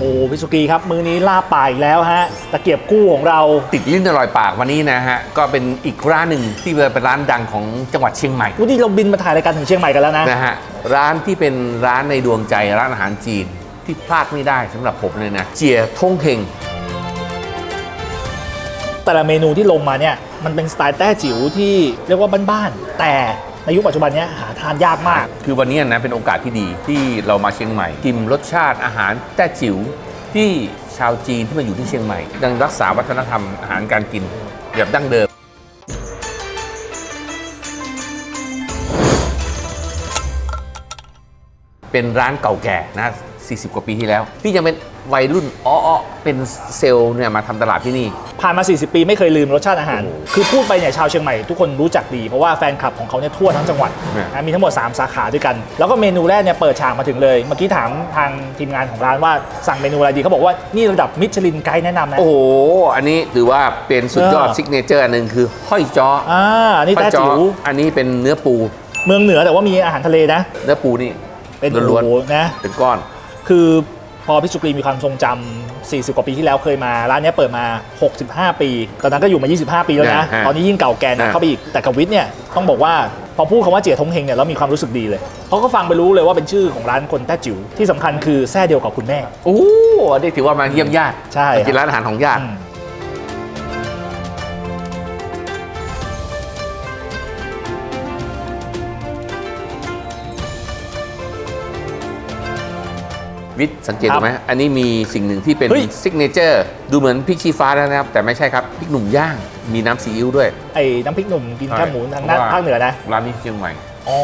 โอ้พี่สุกีครับมือนี้ลาบป่าอีกแล้วฮะตะเกียบกู้ของเราติดลิ้นอร่อยปากวันนี้นะฮะ ก็เป็นอีกร้านหนึ่งที่เป็นร้านดังของจังหวัดเชียงใหม่วันนี้เราบินมาถ่ายรายการถึงเชียงใหม่กันแล้วนะนะฮะร้านที่เป็นร้านในดวงใจร้านอาหารจีนที่พลาดไม่ได้สำหรับผมเลยนะเจียทงเฮงแต่ละเมนูที่ลงมาเนี่ยมันเป็นสไตล์แต้จิ๋วที่เรียกว่าบ้านๆแต่ใน ยุคปัจจุบันเนี้ยหาทานยากมาก คือวันนี้นะเป็นโอกาสที่ดีที่เรามาเชียงใหม่กินรสชาติอาหารแต้จิ๋วที่ชาวจีนที่มาอยู่ที่เชียงใหม่ยังรักษาวัฒนธรรมอาหารการกินแบบดั้งเดิม เป็นร้านเก่าแก่นะ 40 กว่าปีที่แล้วที่ยังเป็นวัยรุ่นอ้อๆเป็นเซลล์เนี่ยมาทำตลาดที่นี่ ผ่านมา 40 ปีไม่เคยลืมรสชาติอาหารโอ้โหคือพูดไปเนี่ยชาวเชียงใหม่ทุกคนรู้จักดีเพราะว่าแฟนคลับของเขาเนี่ยทั่วทั้งจังหวัดเนี่ยนะมีทั้งหมด 3 สาขาด้วยกัน แล้วก็เมนูแรกเนี่ยเปิดฉากมาถึงเลย เมื่อกี้ถามทางทีมงานของร้านว่าสั่งเมนูอะไรดีเขาบอกว่านี่ระดับมิชลินไกด์แนะนำนะโอ้โหอันนี้ถือว่าเป็นสุดยอดเออซิกเนเจอร์อันหนึ่งคือห้อยจ้ออ่าอันนี้ห้อแต้ยจ้อจิ๋วอันนี้เป็นเนื้อปู เมืองเหนือแต่ว่ามีอาหารทะเลนะ เนื้อปูนี่เป็นล้วนโอ้โหนะๆเป็นก้อน คือพอพี่สุกรีมีความทรงจำ 40 กว่าปีที่แล้วเคยมา ร้านเนี้ยเปิดมา 65 ปี ตอนนั้นก็อยู่มา 25 ปีแล้วนะนะฮะตอนนี้ยิ่งเก่าแก่หนะนะเข้าไปอีก แต่กับวิทย์เนี่ยต้องบอกว่าพอพูดคำว่าเจี๋ยทงเฮงเนี่ยเรามีความรู้สึกดีเลยเขาก็ฟังไปรู้เลยว่าเป็นชื่อของร้านคนแต้จิ๋วที่สำคัญคือแท้เดียวกับคุณแม่ โอ้อันนี้ถือว่ามาเยี่ยมญาติใช่มากินร้านอาหารของญาติ อืม วิทย์สังเกตดูไหมอันนี้มีสิ่งหนึ่งที่เป็นเฮ้ย ซิกเนเจอร์ดูเหมือนพริกชี้ฟ้าแล้วนะครับ แต่ไม่ใช่ครับพริกหนุ่มย่างมีน้ำซีอิ๊วด้วย ไอ้น้ำพริกหนุ่มกินใช่แค่หมูทางด้านเพราะว่า ภาคเหนือนะ ร้านนี้เชียงใหม่ อ๋อ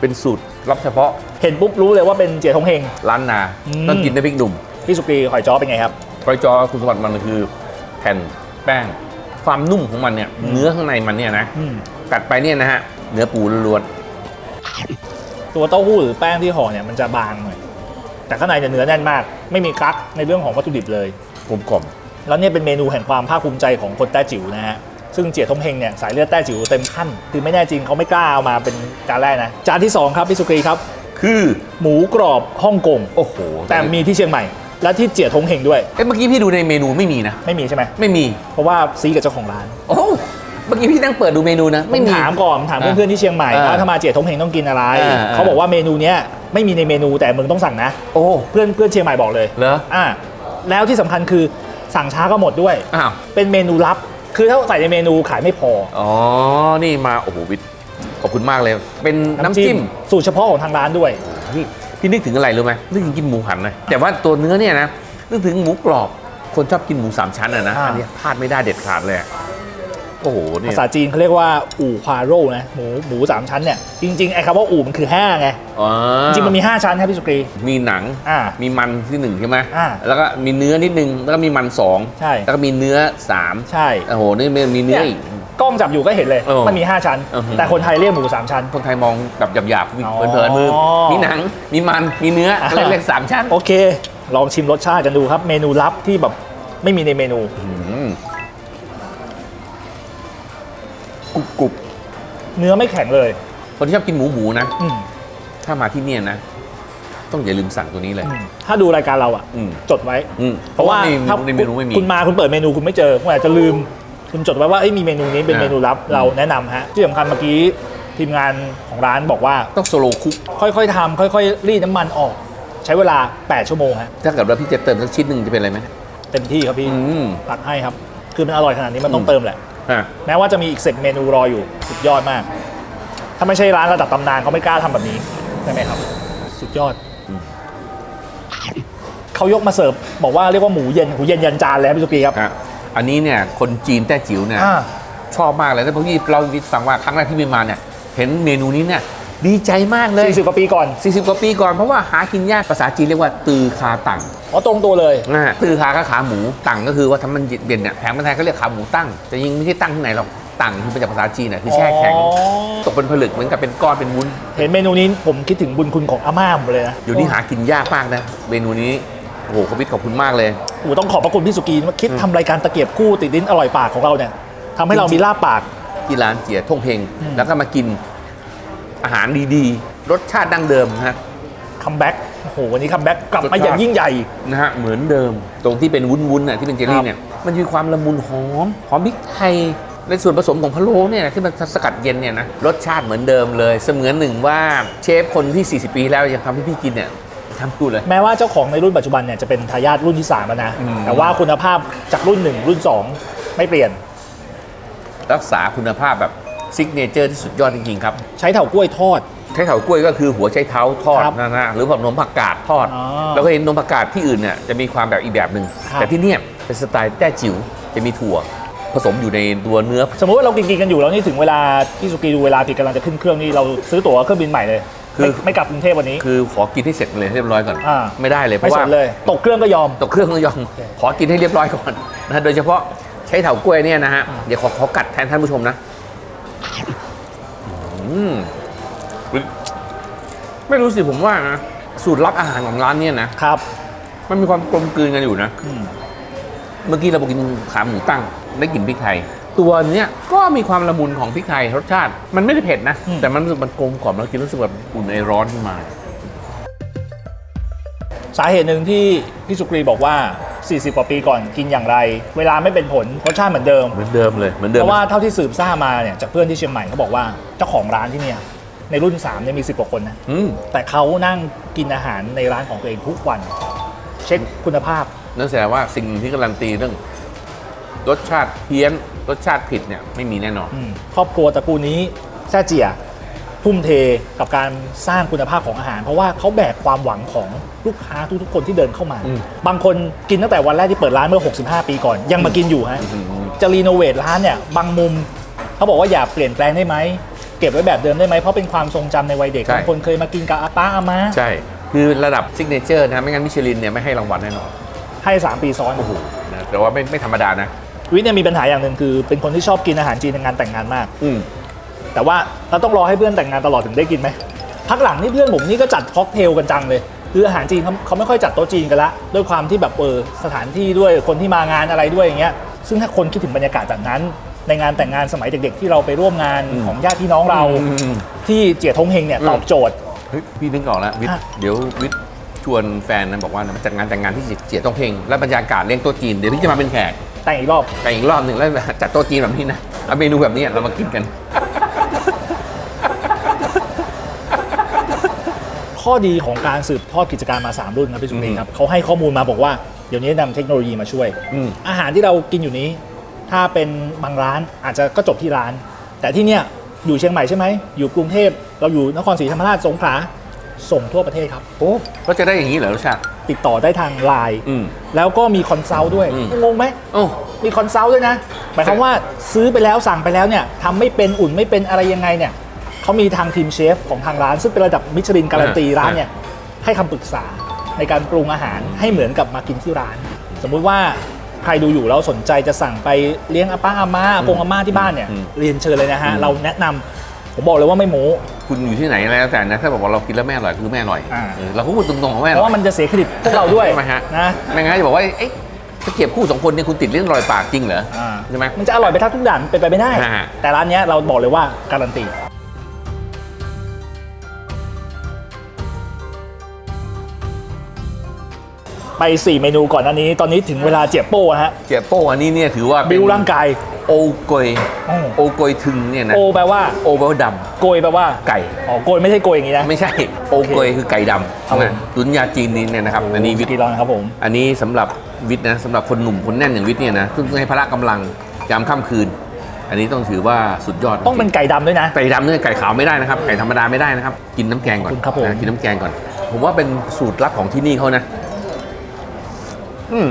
เป็นสูตรลับเฉพาะเห็นปุ๊บรู้เลยว่าเป็นเจี๋ยทงเฮง ร้านนาอืม ต้องกินด้วยพริกหนุ่มพี่สุกรีหอยจ้อเป็นไงครับไฟจอคุณสมบัติมันคือแผ่นแป้งความนุ่มของมันเนี่ยเนื้อข้างในมันเนี่ยนะอืม กัดไปเนี่ยนะฮะเนื้อปูล้วนตัวเต้าหู้หรือแป้งที่ห่อเนี่ยมันจะบางหน่อย แต่ข้างในเนี่ยเนื้อแน่นมาก ไม่มีกั๊กในเรื่องของวัตถุดิบเลยๆกลมกล่อมแล้วเนี่ยเป็นเมนูแห่งความภาคภูมิใจของคนแต้จิ๋วนะฮะซึ่งเจี๋ยทงเฮงเนี่ยสายเลือดแต้จิ๋วเต็มขั้น คือไม่แน่จริงเขาไม่กล้าเอามาเป็นจานแรกนะจานที่2ครับพี่สุกรีครับ คือหมูกรอบฮ่องกงโอ้โหแต่มีที่เชียงใหม่ และที่เจี๋ยทงเฮงด้วย เอ้ยเมื่อกี้พี่ดูในเมนูไม่มีนะ ไม่มีใช่ไหมไม่มีเพราะว่าซีกับเจ้าของร้านโอ้เมื่อกี้พี่นั่งเปิดดูเมนูนะ ไม่ผมมีถามก่อนถามเพื่อนๆที่เชียงใหม่อ่าว่าถ้ามาเจี๋ยทงเฮงต้องกินอะไรอ่าเขาบอกว่าเมนูเนี้ย ไม่มีในเมนูแต่มึงต้องสั่งนะ โอ้เพื่อนเพื่อนเชียงใหม่บอกเลยเหรออ่าแล้วที่สำคัญคือสั่งช้าก็หมดด้วย อ้าวเป็นเมนูลับ คือถ้าใส่ในเมนูขายไม่พออ๋อนี่มาโอ้โหวิทย์ขอบคุณมากเลย เป็นน้ำจิ้มสูตรเฉพาะของทางร้านด้วย พี่พี่นึกถึงอะไรรู้ไหมนึกถึงกินหมูหันนะแต่ว่าตัวเนื้อเนี่ยนะนึกถึงหมูกรอบคนชอบกินหมูสามชั้นอะนะอ่า อันนี้พลาดไม่ได้เด็ดขาดเลยอะ โอ้โหนี่ภาษาจีนเขาเรียกว่าอู่ควาโร่นะหมูหมูสามชั้นเนี่ยจริงๆไอ้คำว่าอู่มันคือ5ไงอ๋อจริงๆมันมี5ชั้นครับพี่สุกรี มีหนัง อ่ามีมันที่หนึ่งใช่ไหมอ่าแล้วก็มีเนื้อนิดนึง แล้วก็มีมันสองใช่ แล้วก็มีเนื้อสามใช่โอ้โห นี่มันมีเนื้ออีก กล้องจับอยู่ก็เห็นเลย เออมันมี 5 ชั้นอือหือแต่คนไทยเรียกหมู 3 ชั้น คนไทยมองแบบหยาบอ๋อ ๆเผินๆมือ มีหนัง มีมัน มีเนื้ออ่าก็เลยเรียกสามชั้น โอเค ลองชิมรสชาติกันดูครับ เมนูลับที่แบบไม่มีในเมนู กรุบกรุบเนื้อไม่แข็งเลย คนที่ชอบกินหมูหมูนะ อืมถ้ามาที่เนี่ยนะ ต้องอย่าลืมสั่งตัวนี้เลย อืมถ้าดูรายการเราอะ อืม จดไว้ อืมเพราะว่าในถ้าในเมนูไม่มี คุณมาคุณเปิดเมนูคุณไม่เจอคุณอาจจะลืม คุณจดไว้ว่าเอ้ยมีเมนูนี้เป็นอ่า เมนูลับเราแนะนำฮะที่สำคัญเมื่อกี้ทีมงานของร้านบอกว่า ต้องโซโลคุก ค่อยๆทำค่อยๆรีดน้ำมันออก ใช้เวลา 8 ชั่วโมงฮะถ้าเกิดว่าพี่จะเติมสักชิ้นหนึ่งจะเป็นอะไรไหม เต็มที่ครับพี่อืม ตัดให้ครับ คือมันอร่อยขนาดนี้มันต้องอืม เติมแหละฮะ แม้ว่าจะมีอีกเซตเมนูรออยู่สุดยอดมาก ถ้าไม่ใช่ร้านระดับตำนานเขาไม่กล้าทำแบบนี้ใช่ไหมครับ สุดยอดเขายกมาเสิร์ฟบอกว่าเรียกว่าหมูเย็นหมูเย็นยันจานแล้วพี่สุกีครับอะอันนี้เนี่ยคนจีนแต้จิ๋วเนี่ยอ่าชอบมากเลยแล้วพอพี่เราวิทย์ฟังว่าครั้งแรกที่มีมาเนี่ย เห็นเมนูนี้เนี่ย ดีใจมากเลยสี่สิบกว่าปีก่อน 40 กว่าปีก่อนเพราะว่าหากินยากภาษาจีนเรียกว่าตือคาตังอ๋อตรงตัวเลยนะฮะตือคาก็ขาหมูตังก็คือว่าทำมันเด่นเนี่ยแผงมันไทยเขาเรียกขาหมูตั้งแต่ยิงไม่ใช่ตั้งที่ไหนหรอกตังคือมาจากภาษาจีนน่ะคือแช่แข็ง อ๋อ ตกเป็นผลึกเหมือนกับเป็นก้อนเป็นวุ้น เห็นเมนูนี้ผมคิดถึงบุญคุณของอาม่าผมเลยนะอยู่นี่หากินยากมากนะเมนูนี้โอ้โหขบิดขอบคุณมากเลย โอ้โหต้องขอบพระคุณพี่สุกีว่าคิดทำรายการตะเกียบคู่ติดลิ้นอร่อยปากของเราเนี่ยทำให้เรามีลาบปาก ที่ร้านเจียท่งเฮงอืมแล้วก็มากิน อาหารดีๆ รสชาติดั้งเดิมนะฮะคัมแบ็กโอ้โห วันนี้คัมแบ็กกลับมาอย่างยิ่งใหญ่ นะฮะ เหมือนเดิม ตรงที่เป็นวุ้นๆน่ะที่เป็นเจลลี่เนี่ย มันมีความละมุนหอม หอมพริกไทย ในส่วนผสมของพะโล้เนี่ยนะที่มันสกัดเย็นเนี่ยนะ รสชาติเหมือนเดิมเลย เสมือนหนึ่งว่าเชฟคนที่ 40 ปีแล้วยังทำให้พี่กินเนี่ยทำพูดเลย แม้ว่าเจ้าของในรุ่นปัจจุบันเนี่ยจะเป็นทายาทรุ่นที่3แล้วนะอืมแต่ว่าคุณภาพจากรุ่น 1 รุ่น 2 ไม่เปลี่ยน รักษาคุณภาพแบบ ซิกเนเจอร์ที่สุดยอดจริงๆครับ ใช้เถากล้วยทอด ใช้เถากล้วยก็คือหัวใช้เท้าทอดครับนะฮะหรือแบบนมผักกาดทอด อ๋อแล้วก็เห็นนมผักกาดที่อื่นเนี่ยจะมีความแบบอีกแบบหนึ่งครับ แต่ที่เนี่ยเป็นสไตล์แต้จิ๋วจะมีถั่ว ผสมอยู่ในตัวเนื้อ สมมติว่าเรากินๆกันอยู่แล้วนี่ถึงเวลาพี่สุกีดูเวลาที่กำลังจะขึ้นเครื่องนี่เราซื้อตั๋วเครื่องบินใหม่เลยคือ ไม่ไม่กลับกรุงเทพวันนี้ คือขอกินให้เสร็จเลยให้เรียบร้อยก่อน อ่า ไม่ได้เลยเพไม่ราะสว่า นเลย ตกเครื่องก็ยอม ตกเครื่องต้องยอมขอกินให้เรียบร้อยก่อนนะโดยเฉพาะใช้เถากล้วยเนี่ยนะฮะ เดี๋ยวขอขอกัดแทนท่านผู้ชมนะ อืมไม่รู้สิผมว่านะสูตรลับอาหารของร้านเนี่ยนะครับ มันมีความกลมกลืนกันอยู่นะอืมเมื่อกี้เราไปกินขาหมูตั้งได้กลิ่นพริกไทย ตัวเนี้ยก็มีความละมุนของพริกไทยรสชาติมันไม่ได้เผ็ดนะอืมแต่มันรู้สึกมันกลมกล่อมแล้วกินรู้สึกแบบอุ่นไอร้อนขึ้นมา สาเหตุหนึ่งที่พี่สุกรีบอกว่า 40 กว่าปีก่อนกินอย่างไร เวลาไม่เป็นผลรสชาติเหมือนเดิม เหมือนเดิมเลยเหมือนเดิเพมราะว่าเท่าที่สืบทราบมาเนี่ยจากเพื่อนที่เชียงใหม่เขาบอกว่าเจ้าของร้านที่เนี่ยในรุ่น3เนี่ยมี 10 กว่าคนนะอืมแต่เขานั่งกินอาหารในร้านของตัวเองทุกวัน เช็คคุณภาพ นั่นแสดงว่าสิ่งที่การันตีเรื่องรสชาติเพี้ยนรสชาติผิดเนี่ยไม่มีแน่นอน อืมครอบครัวตระกูลนี้แซ่เจีย ทุ่มเทกับการสร้างคุณภาพของอาหาร เพราะว่าเขาแบกความหวังของลูกค้าทุกๆคนที่เดินเข้ามาอืมบางคนกินตั้งแต่วันแรกที่เปิดร้านเมื่อ 65 ปีก่อน ยังมากินอยู่ฮะอืมจะรีโนเวทร้านเนี่ยบางมุมเขาบอกว่าอย่าเปลี่ยนแปลงได้ไหมเก็บไว้แบบเดิมได้ไหมเพราะเป็นความทรงจำในวัยเด็กใช่บางคนเคยมากินกับอาป้าอามาใช่ คือระดับซิกเนเจอร์นะไม่งั้นมิชลินเนี่ยไม่ให้รางวัลแน่นอนให้สามปีซ้อนโอ้โหนะแต่ว่าไม่ไม่ธรรมดานะวิทย์เนี่ยมีปัญหาอย่างหนึ่งคือ เป็นคนที่ชอบกินอาหารจีนในงานแต่งงานมากอืม แต่ว่าเราต้องรอให้เพื่อนแต่งงานตลอดถึงได้กินไหมพักหลังนี่เพื่อนผมนี่ก็จัดค็อกเทลกันจังเลย คืออาหารจีนเขาเขาไม่ค่อยจัดโต๊ะจีนกันละด้วยความที่แบบเออสถานที่ด้วยคนที่มางานอะไรด้วยอย่างเงี้ยซึ่งถ้าคนคิดถึงบรรยากาศแบบนั้น ในงานแต่งงานสมัยเด็กๆ ที่เราไปร่วมงานอืมของญาติพี่น้องเราอืมที่เจียทงเฮงเนี่ยอืมตอบโจทย์ เฮ้ยพี่นึกออกแล้ววิทย์ฮะเดี๋ยววิทย์ชวนแฟนนะบอกว่ามาจัดงานแต่งงานที่เจียต้องเพลงและบรรยากาศเลี้ยงโต๊ะจีนเดี๋ยวพี่จะมาเป็นแขกแต่งอีกรอบแต่อีกรอบหนึ่งแล้วจัดโต๊ะจีนแบบนี้นะเอาเมนูแบบนี้เรามากินกัน ข้อดีของการสืบทอดกิจการมา 3 รุ่นครับพี่สุนีครับเขาให้ข้อมูลมาบอกว่าเดี๋ยวนี้นำเทคโนโลยีมาช่วยอืมอาหารที่เรากินอยู่นี้ ถ้าเป็นบางร้านอาจจะก็จบที่ร้าน แต่ที่เนี่ยอยู่เชียงใหม่ใช่ไหมอยู่กรุงเทพเราอยู่นครศรีธรรมราชสงขลาส่งทั่วประเทศครับโอ้ก็จะได้อย่างนี้เหรอรสชาติติดต่อได้ทางไลน์อืมแล้วก็มีคอนซัลท์ด้วยอืมงงไหมโอ้มีคอนซัลท์ด้วยนะหมายความว่าซื้อไปแล้วสั่งไปแล้วเนี่ยทำไม่เป็นอุ่นไม่เป็นอะไรยังไงเนี่ย เขามีทางทีมเชฟของทางร้าน ซึ่งเป็นระดับมิชลินการันตีร้านเนี่ยให้คำปรึกษาในการปรุงอาหารให้เหมือนกับมากินที่ร้าน สมมุติว่าใครดูอยู่แล้วสนใจจะสั่งไปเลี้ยงอาป้าอาม่าอากงอาม่าที่บ้านเนี่ยเรียนเชิญเลยนะฮะ เราแนะนำผมบอกเลยว่าไม่โม้ คุณอยู่ที่ไหนแล้วแต่นะถ้าบอกว่าเรากินแล้วไม่อร่อยคือไม่อร่อยอ่า เออเราก็พูดตรงๆว่าไม่อเพร่ราะอย ว่ามันจะเสียเครดิตพวกเราด้วยใช่ไหมฮะ นะไม่งั้นจะบอกว่าเอ๊ะจะเก็บคู่สองคนเนี่ยคุณติดเรื่องรอยปากจริงเหรออ่าใช่ไหม มันจะอร่อยไปทั้งทุกด่านเป็นไปไม่ได้ฮะแต่ร้านเนี้ยเราบอกเลยว่าการันตี ไป 4 เมนูก่อนอันนี้ ตอนนี้ถึงเวลาเจียบโป้ฮะ เจียโป้อันนี้เนี่ยถือว่าเป็นบิวร่างกาย โอโกยอ้อโอโกยทึงเนี่ยนะโอแปลว่า โอแปลว่าดโกยแปลว่าำไก่ อ๋อโกยไม่ใช่โกยอย่างนี้นะ ไม่ใช่โอโกยคือไก่ดครับำผม นะตุนยาจีนนี่เนี่ยนะครับอันนี้วิทย์กี่ร้อนครับผม อันนี้สำหรับวิทย์นะสำหรับคนหนุ่มคนแน่นอย่างวิทย์เนี่ยนะซึ่งให้พละกำลังยามค่ำคืน อันนี้ต้องถือว่าสุดยอดต้องเป็นไก่ดำด้วยนะ ไก่ดำเนี่ยไก่ขาวไม่ได้นะครับไก่ธรรมดาไม่ได้นะครับ กินน้ำแกงก่อนขอบคุณครับผม นะกินน้ำแกงก่อน ผมว่าเป็นสูตรลับของที่นี่เขานะ อืม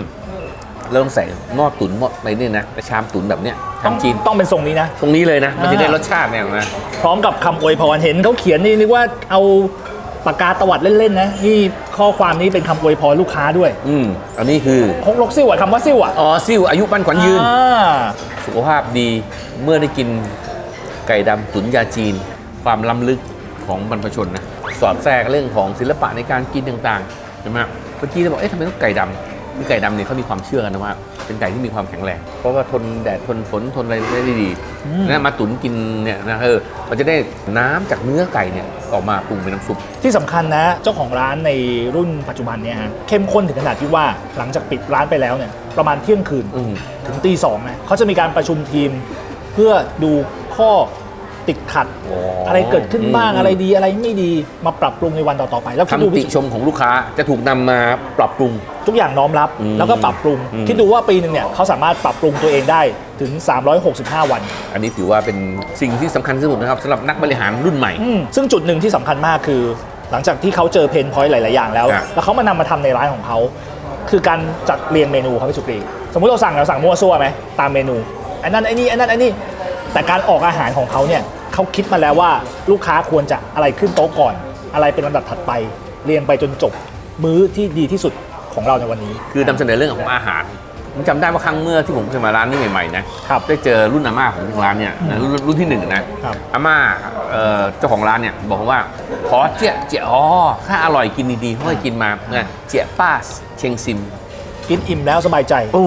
เริ่มใส่หม้อตุ๋นหม้ออะไรเนี่ยนะชามตุ๋นแบบเนี้ยต้องทำจีนต้องเป็นทรงนี้นะ ตรงนี้เลยนะ มันจะอ่าได้รสชาติเนี่ยนะพร้อมกับคำอวยพรเห็นเขาเขียนนี่นึกว่าเอาปากกาตวัดเล่นๆนะนี่ข้อความนี้เป็นคำอวยพรลูกค้าด้วยอืมอันนี้คือฮกลกซิ่วอะคำว่าซิ่วอะอ๋อซิ่วอายุปั้นขวัญยืน อ่าสุขภาพดีเมื่อได้กินไก่ดำตุ๋นยาจีน ความล้ำลึกของบรรพชนนะสอดแทรกเรื่องของศิลปะในการกินต่างๆใช่ไหมเมื่อกี้เราบอกเอ๊ะทำไมต้องไก่ดำ คือไก่ดำเนี่ยเขามีความเชื่อกันนะว่า เป็นไก่ที่มีความแข็งแรง เพราะว่าทนแดดทนฝนทนอะไรได้ดีอืมนะมาตุ๋นกินเนี่ยนะเออมันจะได้น้ำจากเนื้อไก่เนี่ยออกมาปรุงเป็นน้ำซุปที่สำคัญนะเจ้าของร้านในรุ่นปัจจุบันเนี่ยฮะเข้มข้นถึงขนาดที่ว่าหลังจากปิดร้านไปแล้วเนี่ยประมาณเที่ยงคืนอืมถึงตีสองนะเขาจะมีการประชุมทีม เพื่อดูข้อ ติดขัด อ๋อออะไรเกิดขึ้นบ้างอืม อะไรดีอะไรไม่ดีมาปรับปรุงในวันต่อๆไป แล้วคิดดูคำติชมของลูกค้าจะถูกนำมาปรับปรุง ทุกอย่างน้อมรับอืมแล้วก็ปรับปรุง อืม คิดดูว่าปีหนึ่งเนี่ยเขาสามารถปรับปรุงตัวเองได้ถึง 365 วัน อันนี้ถือว่าเป็นสิ่งที่สำคัญที่สุดนะครับสำหรับนักบริหารรุ่นใหม่ อืมซึ่งจุดหนึ่งที่สำคัญมากคือ หลังจากที่เขาเจอเพนพอยต์หลาย ๆ อย่างแล้ว ครับแล้วเขามานำมาทำในร้านของเขา คือการจัดเรียงเมนูครับพี่สุกรีสมมุติเราสั่งเราสั่งมั่วซั่วไหมตามเมนูไอ้นั่นไอ้นี่ไอ้นั่นไอ้นี่แต่การออกอาหารของเขาเนี่ย เขาคิดมาแล้วว่าลูกค้าควรจะอะไรขึ้นโต๊ะก่อน อะไรเป็นลำดับถัดไป เรียงไปจนจบ มื้อที่ดีที่สุดของเราในวันนี้ คือนำเสนอเรื่องของอาหาร ผมจำได้ว่าครั้งเมื่อที่ผมเคยมาร้านนี้ใหม่ๆนะครับได้เจอรุ่นอาม่าของทางร้านเนี่ยนะรุ่นรุ่นที่หนึ่งนะครับ อาม่าเอ่อเจ้าของร้านเนี่ยบอกว่าขอเจี๊ยเจี๊ยอ๋อถ้าอร่อยกินดีๆเขาให้กินมาเนี่ยเจี๊ยป้าเชียงซิมกินอิ่มแล้วสบายใจ โอ้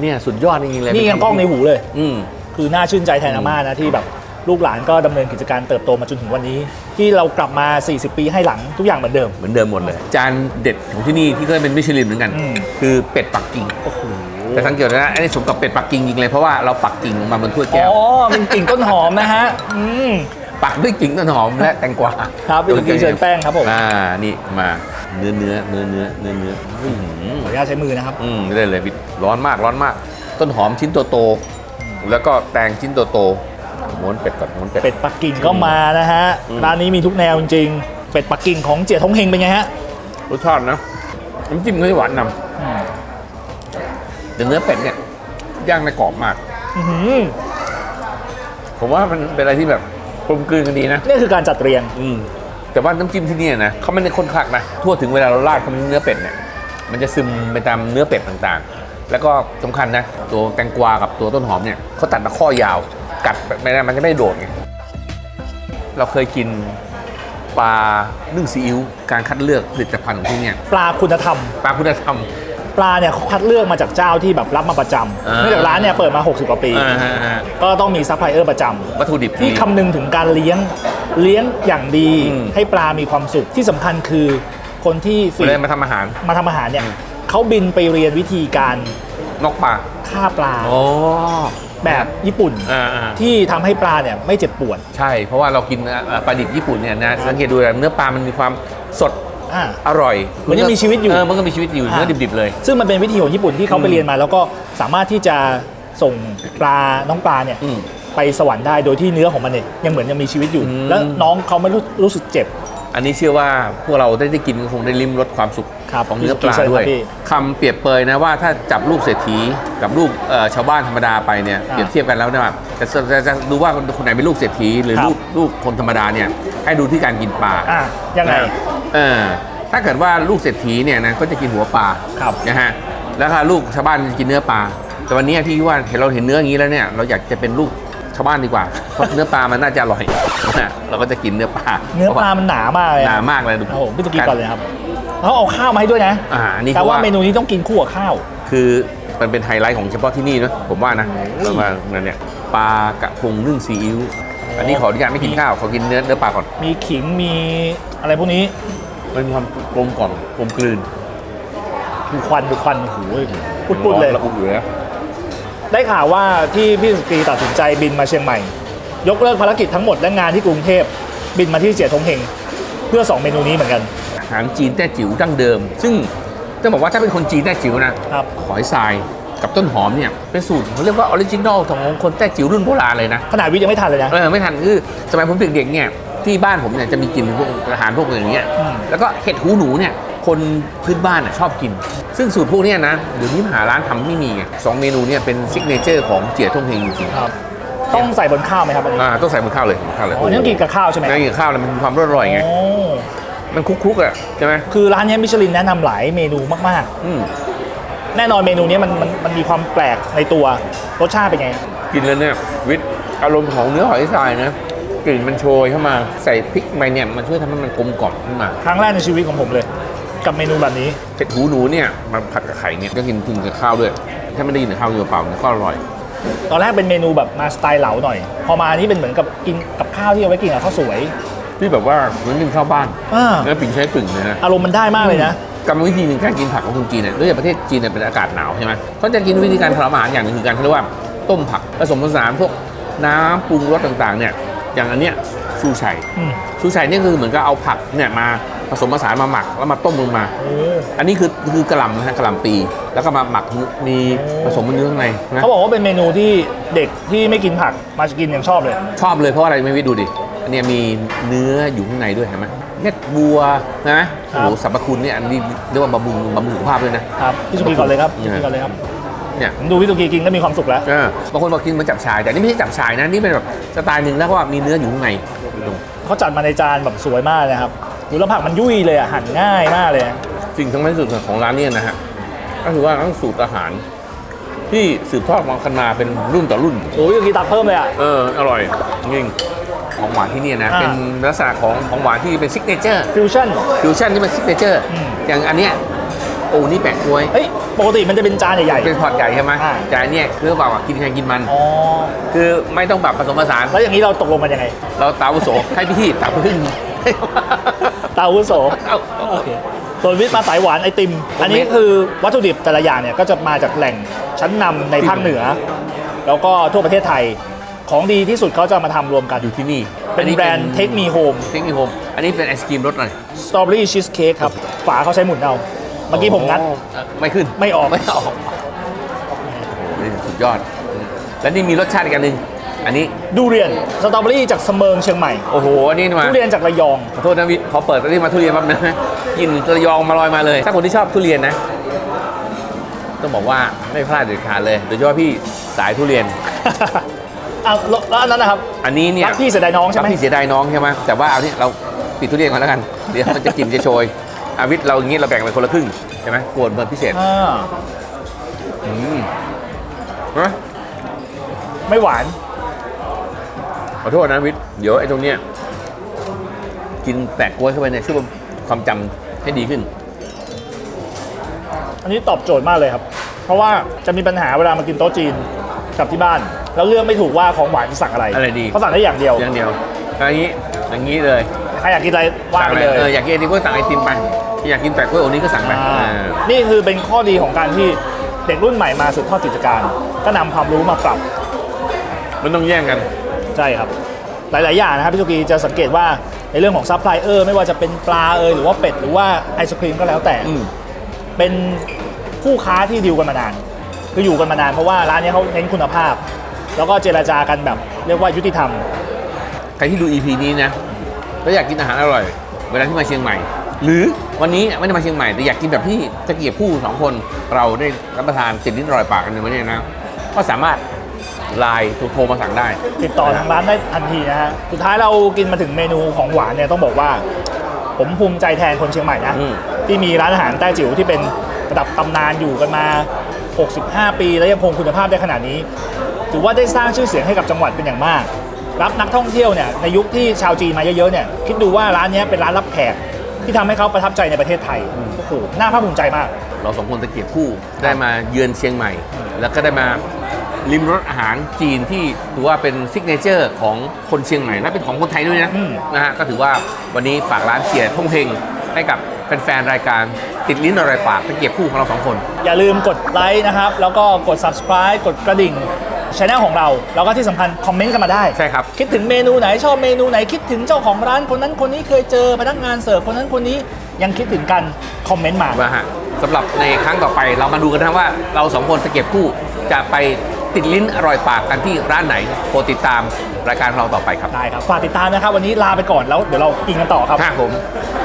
เนี่ยสุดยอดจริงๆเลยนี่ยังกล้องในหูเลย อืม คือน่าชื่นใจแทนอาม่านะที่แบบ ลูกหลานก็ดำเนินกิจการเติบโตมาจนถึงวันนี้ ที่เรากลับมา 40 ปีให้หลังทุกอย่างเหมือนเดิม เหมือนเดิมหมดเลย จานเด็ดของที่นี่ที่ก็เป็นมิชลินเหมือนกัน อืม คือเป็ดปักกิ่ง โอ้โหแต่สังเกตนะอันนี้สมกับเป็ดปักกิ่งจริงเลยเพราะว่าเราปักกิ่งลงมาบนถ้วยอ๋แก้วอเป็นกิ่งต้นหอมนะฮะอืม ปักด้วยกิ่งต้นหอมและแตงกวาครับพี่สุกี้เชิญแป้งครับผม อ่านี่มาเนื้อเนื้อเนื้อเนื้อเนื้อเนื้ออื้อหือขออนุญาตใช้มือนะครับ อืมได้เลยพี่ร้อนมากร้อนมาก ต้นหอมชิ้นโตๆแล้วก็แตงชิ้นโตๆ ม้วนเป็ดก่อนม้วนเป็ด เป็ดปักกิ่งก็มานะฮะ อืม ร้านนี้มีทุกแนวจริงๆ เป็ดปักกิ่งของเจียทงเฮงเป็นไงฮะรสชาตินะน้ำจิ้มก็จะหวานนอืมำแต่เนื้อเป็ดเนี่ยย่างในกรอบมาก อื้อหือผมว่ามันเป็นอะไรที่แบบกลมกลืนกันดีนะ นี่คือการจัดเรียง อืมแต่ว่าน้ำจิ้มที่เนี่ยนะเขาไม่ได้ข้นคลักนะทั่วถึงเวลาเราราดเข้าไปในเนื้อเป็ดเนี่ยมันจะซึมไปตามเนื้อเป็ดต่างๆ แล้วก็สำคัญนะ ตัวแตงกวากับตัวต้นหอมเนี่ยเขาตัดมาข้อยาว กัดไม่ได้มันจะไม่โดดไงเราเคยกินปลานึ่งซีอิ๊วการคัดเลือกผลิตภัณฑ์ของที่เนี่ยปลาคุณธรรม ปลาคุณธรรม ปลาเนี่ยเขาคัดเลือกมาจากเจ้าที่แบบรับมาประจอ่าำเนื่องจากร้านเนี่ยเปิดมา 60 กว่าปี อ่าฮะฮะก็ต้องมีซัพพลายเออร์ประจำวัตถุดิบที่ดีคำนึงถึงการเลี้ยงเลี้ยงอย่างดี อืม ให้ปลามีความสุขที่สำคัญคือคนที่ฝีเลยมาทำอาหาร มาทำอาหารเนี่ยอืมเขาบินไปเรียนวิธีการนอกปลาฆ่าปลาโอ้ แบบญี่ปุ่นอ่าอ่า ที่ทำให้ปลาเนี่ยไม่เจ็บปวดใช่ เพราะว่าเรากินเอ่อปลาดิบญี่ปุ่นเนี่ยนะสังเกตดูนะเนื้อปลามันมีความสดอ่า อร่อยมันยังมีชีวิตอยู่ เออมันก็มีชีวิตอยู่อ่าเนื้อดิบๆเลย ซึ่งมันเป็นวิธีของญี่ปุ่นที่เขาไปอืมเรียนมา แล้วก็สามารถที่จะส่งปลาน้องปลาเนี่ยอืม ไปสวรรค์ได้โดยที่เนื้อของมันเนี่ยยังเหมือนยังมีชีวิตอยู่อืมแล้วน้องเขาไม่รู้รู้สึกเจ็บ อันนี้เชื่อว่าพวกเราได้ได้กินก็คงได้ลิ้มรสความสุขครับของเนื้อปลาใช่ครับด้วยพี่คำเปรียบเปยนะว่าถ้าจับลูกเศรษฐีกับลูกเอ่อชาวบ้านธรรมดาไปเนี่ยอ่า เปรียบเทียบกันแล้วเนี่ยจะจะจะจะดูว่าคนไหนเป็นลูกเศรษฐีหรือครับลูกลูกคนธรรมดาเนี่ยให้ดูที่การกินปลา อะยังไงเออถ้าเกิดว่าลูกเศรษฐีเนี่ยนะก็จะกินหัวปลาครับนะฮะแล้วถ้าลูกชาวบ้านจะกินเนื้อปลาแต่วันนี้ที่ว่าเห็นเราเห็นเนื้ออย่างนี้แล้วเนี่ยเราอยากจะเป็นลูก ชาวบ้านดีกว่าเพราะเนื้อปลามันน่าจะอร่อยนะเราก็จะกินเนื้อปลาเนื้อปลามันหนามากเลยหอะนามากเลยดูโอ้โหพี่ตะกี้ก่อนเลยครับเขาเอาข้าวมาให้ด้วยนะอ่าอันนี้แต่คือว่าว่าเมนูนี้ต้องกินคู่กับข้าว คือมันเป็นไฮไลท์ของเฉพาะที่นี่นะผมว่านะโอ้ยประมาณนั้นเนี่ยปลากระพงนึ่งซีอิ๊วอันนี้ขออนุญาตไม่กินข้าวขอกินเนื้อเนื้อปลาก่อน มีขิงมีอะไรพวกนี้มันมีความกลมก่อนกลมกลืนดูควันดูควันโอ้โหปุดๆเลยระอุอยู่แล้ว ได้ข่าวว่าที่พี่สุกรีตัดสินใจบินมาเชียงใหม่ ยกเลิกภารกิจทั้งหมดและงานที่กรุงเทพบินมาที่เจียทงเฮงเพื่อ 2 เมนูนี้เหมือนกัน อาหารจีนแต้จิ๋วดั้งเดิม ซึ่งต้องบอกว่าถ้าเป็นคนจีนแต้จิ๋วนะครับ หอยทรายกับต้นหอมเนี่ยเป็นสูตรเขาเรียกว่าออริจินอลของคนแต้จิ๋วรุ่นโบราณเลยนะขนาดวิทย์ยังไม่ทันเลยนะ เออไม่ทันคือสมัยผมเด็กๆเนี่ยที่บ้านผมเนี่ยจะมีกินพวกอาหารพวกอย่างเงี้ยอืม แล้วก็เห็ดหูหนูเนี่ย คนพื้นบ้านน่ะชอบกิน ซึ่งสูตรพวกเนี้ยนะเดี๋ยวนี้หาร้านทำไม่มีไงสองเมนูเนี่ยเป็นซิกเนเจอร์ของเจี๋ยท่งเฮงจริงๆครับต้องใส่บนข้าวไหมครับอันนี้อ่าต้องใส่บนข้าวเลยบนข้าวเลยอ๋อนี่ต้องกินกับข้าวใช่ไหมนั่งกินกับข้าวแล้วมันมีความอร่อยไง โอ้มันคลุกๆอะใช่ไหมคือร้านนี้มิชลินแนะนำหลายเมนูมากอืมๆ แน่นอนเมนูนี้มันมันมันมีความแปลกในตัวรสชาติเป็นไง กินแล้วเนี่ยวิตอารมณ์ของเนื้อหอยทรายนะกลิ่นมันโชยเข้ามาใส่พริกไปเนี่ยมันช่วยทำให้มันกลมกล่อมขึ้นมา ครั้งแรกในชีวิตของผมเลย กับเมนูแบบนี้เห็ดหูหนูเนี่ยมาผัดกับไข่เนี่ยก็กินกินกับข้าวด้วยเถ้าไม่ได้กินกับข้าวเปล่าๆเนี่ยก็อร่อย ตอนแรกเป็นเมนูแบบมาสไตล์เหลาหน่อย พอมาอันนี้เป็นเหมือนกับกินกับข้าวที่เอาไว้กินกับข้าวสวย ที่แบบว่าเหมือนกินข้าวบ้านอ่า แล้วปิ่งใช้ปึ่งเลยนะ อารมณ์มันได้มากเลยนะ กรรมวิธีหนึ่งการกินผักของคนจีนเนี่ยด้วยประเทศจีนเนี่ยเป็นอากาศหนาวใช่ไหมเขาจะกินวิธีการทำอาหารอย่างหนึงคือการเขาเรียกว่าต้มผักผสมผสานพวกน้ำปรุงรสต่างๆเนี่ยอย่างอันเนี้ยชูชัยอืม ชูชัยเนี่ยคือเหมือนกับเอาผักเนี่ยมา ผสมผสานมาหมักแล้วมาต้มลงมาโอ้อันนี้คือคือกระหล่ำนะฮะกระหล่ำปี แล้วก็มาหมักมีผสมมันเนื้อข้างในนะเขาบอกว่าเป็นเมนูที่เด็กที่ไม่กินผักมากินอย่างชอบเลย ชอบเลยเพราะอะไรไม่วิดูดิอันเนี้ยมีเนื้ออยู่ข้างในด้วยเห็นไหมเม็ดบัวนะโอ้โหสรรพคุณเนี่ยอันนี้เรียกว่าบำรุงบำรุงสุขภาพด้วยนะครับพี่สุกีก่อนเลยครับพี่สุกีก่อนเลยครับเนี่ยผมดูพี่สุกีกินก็มีความสุขแล้วเออบางคนบอกกินเหมันจับชาย แต่นี่ไม่ใช่จับชายนะนี่เป็นแบบสไตล์หนึ่งแล้วก็มีเนื้ออยู่ข้างในดูเขาจัดมาในจานแบบสวยมากเลยครับ ดูแล้วผักมันยุ่ยเลยอะหั่นง่ายมากเลยสิ่งสำคัญที่สุดของร้านเนี่ยนะฮะก็คือว่าต้องสูตรอาหาร ที่สืบทอดมากันมาเป็นรุ่นต่อรุ่นโอ้ยพี่สุกีตักเพิ่มเลยอะเอออร่อยจริงของหวานที่เนี่ยนะอ่าเป็นลักษณะของของหวานที่เป็นซิกเนเจอร์ฟิวชั่นฟิวชั่นที่เป็นซิกเนเจอร์อืมอย่างอันเนี้ยโอ้นี่แปะกล้วยเฮ้ยปกติมันจะเป็นจานใหญ่เป็นพอร์ตใหญ่ใช่ไหมอ่าแต่อันเนี้ยคือแบบว่ากินใครกินมันๆอ๋อคือไม่ต้องแบบผสมผสานแล้วอย่างนี้เราตกลงกันยังไง เราตาวุโสให้พี่ตักพึ่งเตาอาวุโสเอาโอเคส่วนวิทย์มาสายหวานไอติม อันนี้คือวัตถุดิบแต่ละอย่างเนี่ยก็จะมาจากแหล่งชั้นนำในภาคเหนือ แล้วก็ทั่วประเทศไทยของดีที่สุดเขาจะมาทำรวมกันอยู่ที่นี่ เป็นแบรนด์ Take Me Home เทคนิคโฮมอันนี้เป็นไอศกรีมรสอะไร Strawberry Cheesecake ครับ ฝาเขาใช้หมุนเอาเมื่อกี้ผมงัดเอ่อไม่ขึ้นไม่ออกไม่ออกโอ้โหนี่สุดยอด แล้วนี่มีรสชาติอีกอันหนึ่ง อันนี้ดูเรียนสตรอเบอรี่จากเสมิงเชียงใหม่โอ้โหอันนี้มาทุเรียนจากระยองขอโทษนะวิทย์พอเปิดตอนนี้มาทุเรียนแป๊บนึงนะกลินระยองมาลอยมาเลย ถ้าคนที่ชอบทุเรียนนะต้องบอกว่าไม่พลาดเด็ดขาดเลย โดยเฉพาะพี่สายทุเรียนอะแล้วแล้วอันนั้นนะครับ อันนี้เนี่ยรักพี่เสียดายน้องใช่ไหมรักพี่เสียดายน้องใช่ไหมแต่ว่าเอานี่เราปิดทุเรียนก่อนแล้วกัน เดี๋ยวมันจะกลินจะโชยอาวิทย์เราอย่างนี้เราแบ่งเป็นคนละครึ่งใช่ไหมกวนเบอร์พิเศษอ่าอืมเห็นไหมไม่หวาน ขอโทษนะวิทย์เดี๋ยวไอ้ตรงเนี้ยกินแปะกล้วยเข้าไปเนี่ยช่วยความจำให้ดีขึ้น อันนี้ตอบโจทย์มากเลยครับ เพราะว่าจะมีปัญหาเวลามากินโต๊ะจีนกับที่บ้าน แล้วเลือกไม่ถูกว่าของหวานจะสั่งอะไรอะไรดี เขาสั่งได้อย่างเดียว อย่างเดียวอย่างนี้อย่างนี้เลยใครอยากกินอะไรว่าไปเลยเอออยากกินไอติมก็สั่งไอติมไปอยากกินแปะกล้วยโอนี้ก็สั่งไปอ่าเออ นี่คือเป็นข้อดีของการที่เด็กรุ่นใหม่มาสืบทอดกิจการ ก็นำความรู้มาปรับ มันต้องแย่งกัน ใช่ครับ หลาย ๆ อย่างนะครับพี่สุกีจะสังเกตว่าในเรื่องของซัพพลายเออร์ไม่ว่าจะเป็นปลาเอยหรือว่าเป็ดหรือว่าไอศครีมก็แล้วแต่ อืม เป็นคู่ค้าที่ดีลกันมานาน คืออยู่กันมานานเพราะว่าร้านนี้เขาเน้นคุณภาพ แล้วก็เจรจากันแบบเรียกว่ายุติธรรม ใครที่ดู EP นี้นะแล้วอยากกินอาหารอร่อย เวลาที่มาเชียงใหม่ หรือวันนี้ไม่ได้มาเชียงใหม่แต่อยากกินแบบที่ตะเกียบคู่สองคนเราได้รับประทานติดลิ้นอร่อยปากกันในวันนี้นะ ก็สามารถ ไลน์โทรมาสั่งได้ ติดต่อทางร้านได้ทันทีนะฮะ สุดท้ายเรากินมาถึงเมนูของหวานเนี่ยต้องบอกว่า ผมภูมิใจแทนคนเชียงใหม่นะ อืม ที่มีร้านอาหารแต้จิ๋วที่เป็นระดับตำนานอยู่กันมา 65 ปี แล้วยังคงคุณภาพได้ขนาดนี้ ถือว่าได้สร้างชื่อเสียงให้กับจังหวัดเป็นอย่างมาก รับนักท่องเที่ยวเนี่ยในยุคที่ชาวจีนมาเยอะๆเนี่ยคิดดูว่าร้านเนี้ยเป็นร้านรับแขกที่ทำให้เขาประทับใจในประเทศไทยโอ้โหน่าภาคภูมิใจมาก เราสองคนตะเกียบคู่ได้มาเยือนเชียงใหม่ แล้วก็ได้มา ริมรสอาหารจีนที่ถือว่าเป็นซิกเนเจอร์ของคนเชียงใหม่และเป็นของคนไทยด้วยนะอืมนะฮะก็ถือว่าวันนี้ฝากร้านเกียร์ท่งเฮงให้กับแฟนๆรายการติดลิ้นอร่อยปากตะเกียบคู่ของเราสองคน อย่าลืมกดไลค์นะครับ แล้วก็กด subscribe กดกระดิ่งช anel ของเรา แล้วก็ที่สำคัญคอมเมนต์กันมาได้ ใช่ครับ คิดถึงเมนูไหนชอบเมนูไหนคิดถึงเจ้าของร้านคนนั้นคนนี้เคยเจอพนักงานเสิร์ฟคนนั้นคนนี้ยังคิดถึงกันคอมเมนต์มาว่าฮะสำหรับในครั้งต่อไปเรามาดูกันนะว่าเราสองคนตะเกียบคู่จะไป ติดลิ้นอร่อยปากกันที่ร้านไหนโปรดติดตามรายการของเราต่อไปครับ ได้ครับ ฝากติดตามนะครับ วันนี้ลาไปก่อนแล้วเดี๋ยวเรากินกันต่อครับ ครับผมค